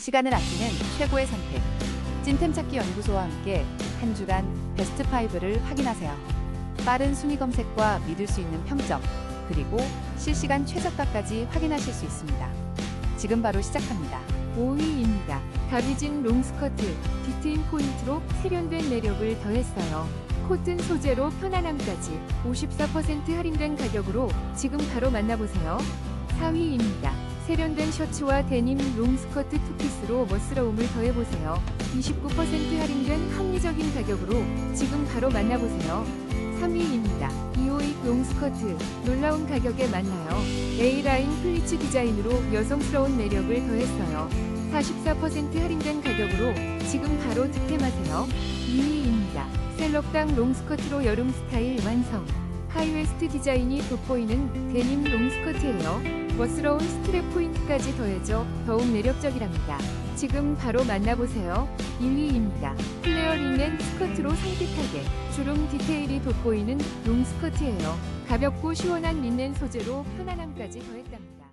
시간을 아끼는 최고의 선택. 찐템 찾기 연구소와 함께 한 주간 베스트 5를 확인하세요. 빠른 순위 검색과 믿을 수 있는 평점, 그리고 실시간 최저가까지 확인하실 수 있습니다. 지금 바로 시작합니다. 5위입니다. 가비진 롱스커트 디트인 포인트로 세련된 매력을 더했어요. 코튼 소재로 편안함까지 54% 할인된 가격으로 지금 바로 만나보세요. 4위입니다. 세련된 셔츠와 데님 롱스커트 투피스로 멋스러움을 더해보세요. 29% 할인된 합리적인 가격으로 지금 바로 만나보세요. 3위입니다. 이오익 롱스커트 놀라운 가격에 만나요. A라인 플리츠 디자인으로 여성스러운 매력을 더했어요. 44% 할인된 가격으로 지금 바로 득템하세요. 2위입니다. 셀럽당 롱스커트로 여름 스타일 완성. 하이웨스트 디자인이 돋보이는 데님 롱스커트예요. 멋스러운 스트랩 포인트까지 더해져 더욱 매력적이랍니다. 지금 바로 만나보세요. 1위입니다. 플레어 링넨 스커트로 산뜻하게 주름 디테일이 돋보이는 롱스커트예요. 가볍고 시원한 린넨 소재로 편안함까지 더했답니다.